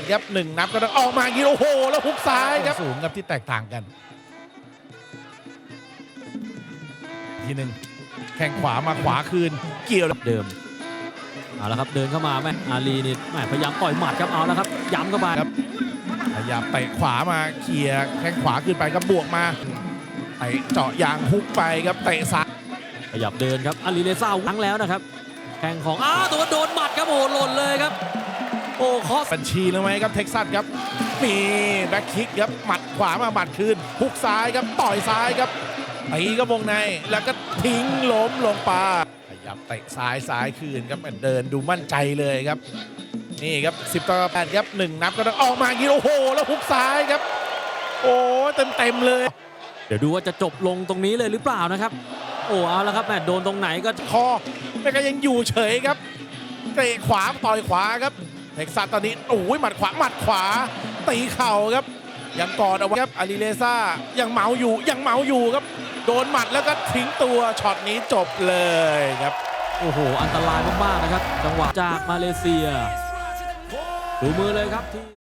8ครับหนึ่งนับก็ต้องออกมาอย่างนี้โอ้โห แล้วฮุกซ้ายครับสูงครับที่แตกต่างกัน ทีหนึ่งแข้งขวามาขวาคืน เกี่ยวแล้วเดิมเอาละครับเดินเข้ามาแม่อาลีนี่แม่พยายามปล่อยหมัดครับเอาละครับย้ำเข้าไปครับพยายามเตะขวามาเคลียร์แข้งขวาขึ้นไปก็บวกมาเตะเจาะยางฮุกไปครับเตะซ้ายขยับเดินครับอาลีเลซ่าวังแล้วนะครับแข่งของอ้าวตัวโดนหมัดครับโอ้โหหล่นเลยครับ โอ้คอสบัญชีแล้วไหมครับเท็กซัสครับ มีแบ็คคิกครับหมัดขวามาหมัดคืนฮุกซ้ายครับต่อยซ้ายครับตีก็วงในแล้วก็ทิ้งล้มลงไปพยายามเตะซ้ายซ้ายคืนครับเหมือนเดินดูมั่นใจเลยครับ นี่ครับ 10 ต่อ 8 ครับหนึ่งนับก็ต้องออกมาอย่างนี้โอ้โห แล้วฮุกซ้ายครับ โอ้เต็มเต็มๆเลย เดี๋ยวดูว่าจะจบลงตรงนี้เลยหรือเปล่านะครับ โอ้เอาละครับแม่โดนตรงไหนก็คอแต่ก็ยังอยู่เฉยครับเตะขวาต่อยขวาครับเท็กซัสตอนนี้โอ้ยหมัดขวาหมัดขวาตีเข่าครับ ยังกอดเอาไว้ครับอาริเลซ่ายังเมาอยู่ยังเมาอยู่ครับ โดนหมัดแล้วก็ทิ้งตัวช็อตนี้จบเลยครับ โอ้โห อันตรายมากๆนะครับ จังหวะจากมาเลเซียดูมือเลยครับที่